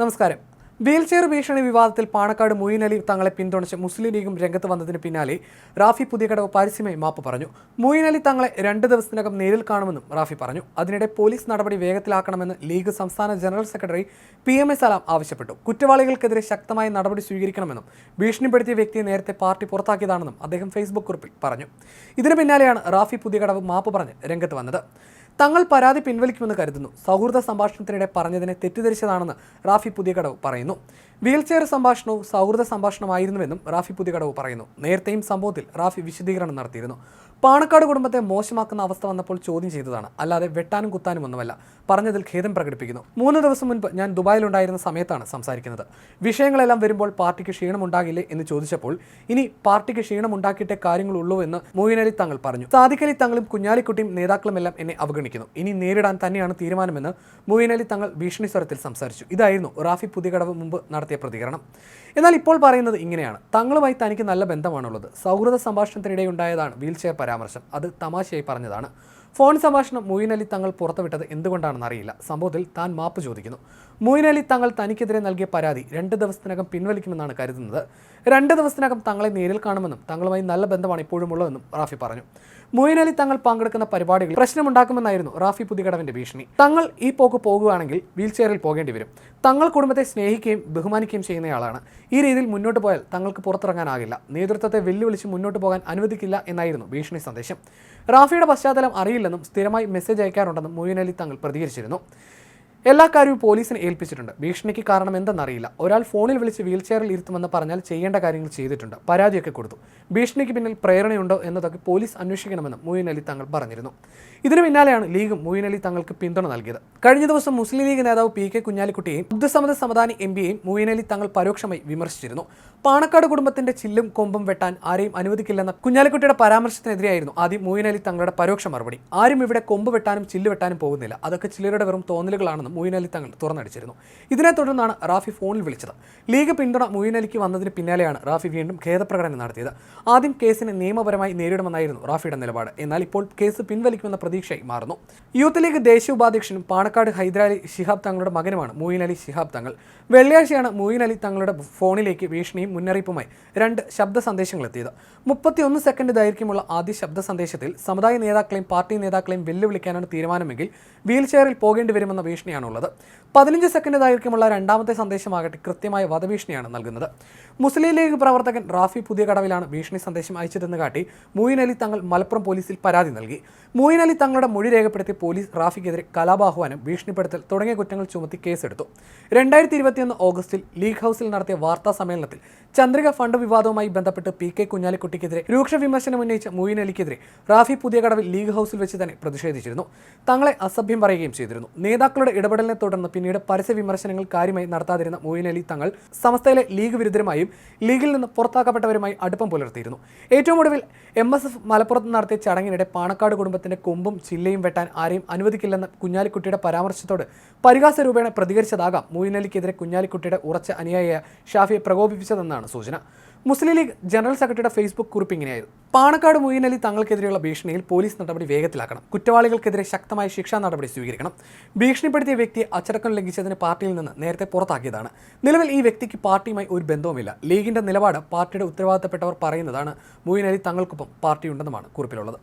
നമസ്കാരം. വീൽചെയർ ഭീഷണി വിവാദത്തിൽ പാണക്കാട് മൊയ്ൻ അലി തങ്ങളെ പിന്തുണച്ച് മുസ്ലിം ലീഗും രംഗത്ത് വന്നതിന് പിന്നാലെ റാഫി പുതിയകടവ് പരസ്യമായി മാപ്പ് പറഞ്ഞു. മൊയ്ൻ അലി തങ്ങളെ രണ്ട് ദിവസത്തിനകം നേരിൽ കാണുമെന്നും റാഫി പറഞ്ഞു. അതിനിടെ പോലീസ് നടപടി വേഗത്തിലാക്കണമെന്ന് ലീഗ് സംസ്ഥാന general secretary P M A Salam ആവശ്യപ്പെട്ടു. കുറ്റവാളികൾക്കെതിരെ ശക്തമായ നടപടി സ്വീകരിക്കണമെന്നും ഭീഷണിപ്പെടുത്തിയ വ്യക്തിയെ നേരത്തെ പാർട്ടി പുറത്താക്കിയതാണെന്നും അദ്ദേഹം ഫേസ്ബുക്ക് കുറിപ്പിൽ പറഞ്ഞു. ഇതിനു പിന്നാലെയാണ് റാഫി പുതിയകടവ് മാപ്പ് പറഞ്ഞ് രംഗത്ത് വന്നത്. തങ്ങൾ പരാതി പിൻവലിക്കുമെന്ന് കരുതുന്നു. സൗഹൃദ സംഭാഷണത്തിനിടെ പറഞ്ഞതിനെ തെറ്റിദ്ധരിച്ചതാണെന്ന് റാഫി പുതിയകടവ് പറയുന്നു. വീൽചെയർ സംഭാഷണവും സൗഹൃദ സംഭാഷണമായിരുന്നുവെന്നും റാഫി പുതിയകടവ് പറയുന്നു. നേരത്തെയും സംഭവത്തിൽ റാഫി വിശദീകരണം നടത്തിയിരുന്നു. പാണക്കാട് കുടുംബത്തെ മോശമാക്കുന്ന അവസ്ഥ വന്നപ്പോൾ ചോദ്യം ചെയ്തതാണ്. അല്ലാതെ വെട്ടാനും കുത്താനും ഒന്നുമല്ല. പറഞ്ഞതിൽ ഖേദം പ്രകടിപ്പിക്കുന്നു. മൂന്ന് ദിവസം മുൻപ് ഞാൻ ദുബായിലുണ്ടായിരുന്ന സമയത്താണ് സംസാരിക്കുന്നത്. വിഷയങ്ങളെല്ലാം വരുമ്പോൾ പാർട്ടിക്ക് ക്ഷീണമുണ്ടാകില്ലേ എന്ന് ചോദിച്ചപ്പോൾ ഇനി പാർട്ടിക്ക് ക്ഷീണമുണ്ടാക്കിയിട്ടേ കാര്യങ്ങളുള്ളൂ എന്ന് മൊയ്ൻ തങ്ങൾ പറഞ്ഞു. അലി തങ്ങളും കുഞ്ഞാലിക്കുട്ടിയും നേതാക്കളുമെല്ലാം എന്നെ അവഗണിക്കുന്നു. ഇനി നേരിടാൻ തന്നെയാണ് തീരുമാനമെന്ന് മൊയ്ൻ തങ്ങൾ ഭീഷണി സ്വരത്തിൽ സംസാരിച്ചു. ഇതായിരുന്നു റാഫി പുതിയകടവ് മുമ്പ് നടത്തിയ പ്രതികരണം. എന്നാൽ ഇപ്പോൾ പറയുന്നത് ഇങ്ങനെയാണ്. തങ്ങളുമായി തനിക്ക് നല്ല ബന്ധമാണുള്ളത്. സൗഹൃദ സംഭാഷണത്തിനിടെ ഉണ്ടായതാണ് വീൽചെയർ പരാമർശം. അത് തമാശയായി പറഞ്ഞതാണ്. ഫോൺ സംഭാഷണം മൊയ്ൻ അലി തങ്ങൾ പുറത്തുവിട്ടത് എന്തുകൊണ്ടാണെന്ന് അറിയില്ല. സംഭവത്തിൽ താൻ മാപ്പ് ചോദിക്കുന്നു. മൊയ്ൻ അലി തങ്ങൾ തനിക്കെതിരെ നൽകിയ പരാതി രണ്ട് ദിവസത്തിനകം പിൻവലിക്കുമെന്നാണ് കരുതുന്നത്. രണ്ട് ദിവസത്തിനകം തങ്ങളെ നേരിൽ കാണുമെന്നും തങ്ങളുമായി നല്ല ബന്ധമാണ് ഇപ്പോഴും ഉള്ളതെന്നും റാഫി പറഞ്ഞു. മൊയ്ൻ അലി തങ്ങൾ പങ്കെടുക്കുന്ന പരിപാടികൾ പ്രശ്നമുണ്ടാക്കുമെന്നായിരുന്നു റാഫി പുതികടവിന്റെ ഭീഷണി. തങ്ങൾ ഈ പോക്ക് പോകുകയാണെങ്കിൽ വീൽചെയറിൽ പോകേണ്ടി വരും. തങ്ങൾ കുടുംബത്തെ സ്നേഹിക്കുകയും ബഹുമാനിക്കുകയും ചെയ്യുന്നയാളാണ്. ഈ രീതിയിൽ മുന്നോട്ട് പോയാൽ തങ്ങൾക്ക് പുറത്തിറങ്ങാനാകില്ല. നേതൃത്വത്തെ വെല്ലുവിളിച്ച് മുന്നോട്ട് പോകാൻ അനുവദിക്കില്ല എന്നായിരുന്നു ഭീഷണി സന്ദേശം. റാഫിയുടെ പശ്ചാത്തലം അറിയില്ലെന്നും സ്ഥിരമായി മെസ്സേജ് അയക്കാറുണ്ടെന്നും മൊയ്യൻ അലി തങ്ങൾ പ്രതികരിച്ചിരുന്നു. എല്ലാ കാര്യവും പോലീസിനെ ഏൽപ്പിച്ചിട്ടുണ്ട്. ഭീഷണിക്ക് കാരണം എന്തെന്നറിയില്ല. ഒരാൾ ഫോണിൽ വിളിച്ച് വീൽ ചെയറിൽ ഇരുത്തുമെന്ന് പറഞ്ഞാൽ ചെയ്യേണ്ട കാര്യങ്ങൾ ചെയ്തിട്ടുണ്ട്. പരാതിയൊക്കെ കൊടുത്തു. ഭീഷണിക്ക് പിന്നിൽ പ്രേരണയുണ്ടോ എന്നതൊക്കെ പോലീസ് അന്വേഷിക്കണമെന്നും മൊയ്ൻ അലി തങ്ങൾ പറഞ്ഞിരുന്നു. ഇതിനു പിന്നാലെയാണ് ലീഗും മൊയ്ൻ അലി തങ്ങൾക്ക് പിന്തുണ നൽകിയത്. കഴിഞ്ഞ ദിവസം മുസ്ലിം ലീഗ് നേതാവ് പി കെ കുഞ്ഞാലിക്കുട്ടിയെയും അബ്ദുസമദ് സമദാനി എം പിയെയും മൊയ്ൻ അലി തങ്ങൾ പരോക്ഷമായി വിമർശിച്ചിരുന്നു. പാണക്കാട് കുടുംബത്തിന്റെ ചില്ലും കൊമ്പും വെട്ടാൻ ആരെയും അനുവദിക്കില്ലെന്ന കുഞ്ഞാലിക്കുട്ടിയുടെ പരാമർശത്തിനെതിരെയായിരുന്നു ആദ്യം മൊയ്ൻ അലി തങ്ങളുടെ പരോക്ഷ മറുപടി. ആരും ഇവിടെ കൊമ്പ് വെട്ടാനും ചില്ല് വെട്ടാനും പോകുന്നില്ല. അതൊക്കെ ചിലരുടെ വെറും തോന്നലുകളാണെന്ന് മൊയ്ൻ അലി തങ്ങൾ തുറന്നടിച്ചിരുന്നു. ഇതിനെ തുടർന്നാണ് റാഫി ഫോണിൽ വിളിച്ചത്. ലീഗ് പിന്തുണ മൊയ്ൻ അലിക്ക് വന്നതിന് പിന്നാലെയാണ് റാഫി വീണ്ടും ഖേദപ്രകടനം നടത്തിയത്. ആദ്യം കേസിനെ നിയമപരമായി നേരിടുമെന്നായിരുന്നു റാഫിയുടെ നിലപാട്. എന്നാൽ ഇപ്പോൾ കേസ് പിൻവലിക്കുമെന്ന പ്രതീക്ഷയായി മാറുന്നു. യൂത്ത് ലീഗ് ദേശീയ ഉപാധ്യക്ഷനും പാണക്കാട് ഹൈദരാലി ശിഹാബ് തങ്ങളുടെ മകനുമാണ് മൊയ്ൻ അലി ശിഹാബ് തങ്ങൾ. വെള്ളിയാഴ്ചയാണ് മൊയ്ൻ അലി തങ്ങളുടെ ഫോണിലേക്ക് ഭീഷണിയും മുന്നറിയിപ്പുമായി രണ്ട് ശബ്ദ സന്ദേശങ്ങൾ എത്തിയത്. മുപ്പത്തിയൊന്ന് സെക്കൻഡ് ദൈർഘ്യമുള്ള ആദ്യ ശബ്ദ സന്ദേശത്തിൽ സമുദായ നേതാക്കളെയും പാർട്ടി നേതാക്കളെയും വെല്ലുവിളിക്കാനാണ് തീരുമാനമെങ്കിൽ വീൽ ചെയറിൽ പോകേണ്ടി വരുമെന്ന ഭീഷണിയാണുള്ളത് പതിനഞ്ച് സെക്കൻഡ് ദൈർഘ്യമുള്ള രണ്ടാമത്തെ സന്ദേശമാകട്ടെ കൃത്യമായ വധഭീഷണിയാണ് നൽകുന്നത്. മുസ്ലിം ലീഗ് പ്രവർത്തകൻ റാഫി പുതിയ കടവിലാണ് ഭീഷണി സന്ദേശം അയച്ചതെന്ന് കാട്ടി മൂയിൻ അലി തങ്ങൾ മലപ്പുറം പോലീസിൽ പരാതി നൽകി. മൂയിൻ അലി തങ്ങളുടെ മൊഴി രേഖപ്പെടുത്തി പോലീസ് റാഫിക്കെതിരെ കലാപാഹ്വാനം ഭീഷണിപ്പെടുത്തൽ തുടങ്ങിയ കുറ്റങ്ങൾ ചുമത്തി കേസെടുത്തു. രണ്ടായിരത്തി ഇരുപത്തിയൊന്ന് ഓഗസ്റ്റിൽ ലീഗ് ഹൗസിൽ നടത്തിയ വാർത്താ സമ്മേളനത്തിൽ ചന്ദ്രിക ഫണ്ട് വിവാദവുമായി ബന്ധപ്പെട്ട് പി കെ കുഞ്ഞാലിക്കുട്ടിക്കെതിരെ രൂക്ഷ വിമർശനം ഉന്നയിച്ച മൂയിൻ അലിക്കെതിരെ റാഫി പുതിയ കടവിൽ ലീഗ് ഹൗസിൽ വെച്ച് തന്നെ പ്രതിഷേധിച്ചിരുന്നു. തങ്ങളെ അസഭ്യം പറയുകയും ചെയ്തിരുന്നു. നേതാക്കളുടെ ഇടപെടലിനെ തുടർന്ന് പിന്നീട് പരസ്യ വിമർശനങ്ങൾ കാര്യമായി നടത്താതിരുന്ന മൊയ്ൻ അലി തങ്ങൾ സമസ്തയിലെ ലീഗ് വിരുദ്ധരുമായും ലീഗിൽ നിന്ന് പുറത്താക്കപ്പെട്ടവരുമായി അടുപ്പം പുലർത്തിയിരുന്നു. ഏറ്റവും ഒടുവിൽ എം എസ് എഫ് മലപ്പുറത്ത് നടത്തിയ ചടങ്ങിനിടെ പാണക്കാട് കുടുംബത്തിന്റെ കൊമ്പും ചില്ലയും വെട്ടാൻ ആരെയും അനുവദിക്കില്ലെന്ന കുഞ്ഞാലിക്കുട്ടിയുടെ പരാമർശത്തോട് പരിഹാസ രൂപേണ പ്രതികരിച്ചതാകാം മൊയ്ൻ അലിക്കെതിരെ കുഞ്ഞാലിക്കുട്ടിയുടെ ഉറച്ച അനുയായിയായ ഷാഫിയെ പ്രകോപിപ്പിച്ചതെന്നാണ് സൂചന. മുസ്ലിം ലീഗ് ജനറൽ സെക്രട്ടറിയുടെ ഫേസ്ബുക്ക് കുറിപ്പ് ഇങ്ങനെയായിരുന്നു. പാണക്കാട് മൊയ്യൻ അലി തങ്ങൾക്കെതിരെയുള്ള ഭീഷണിയിൽ പോലീസ് നടപടി വേഗത്തിലാക്കണം. കുറ്റവാളികൾക്കെതിരെ ശക്തമായ ശിക്ഷാ നടപടി സ്വീകരിക്കണം. ഭീഷണിപ്പെടുത്തിയ വ്യക്തിയെ അച്ചടക്കം ലംഘിച്ചതിന് പാർട്ടിയിൽ നിന്ന് നേരത്തെ പുറത്താക്കിയതാണ്. നിലവിൽ ഈ വ്യക്തിക്ക് പാർട്ടിയുമായി ഒരു ബന്ധവുമില്ല. ലീഗിന്റെ നിലപാട് പാർട്ടിയുടെ ഉത്തരവാദിത്തപ്പെട്ടവർ പറയുന്നതാണ് മൊയ്യൻ അലി തങ്ങൾക്കൊപ്പം പാർട്ടിയുണ്ടെന്നുമാണ് കുറിപ്പിലുള്ളത്.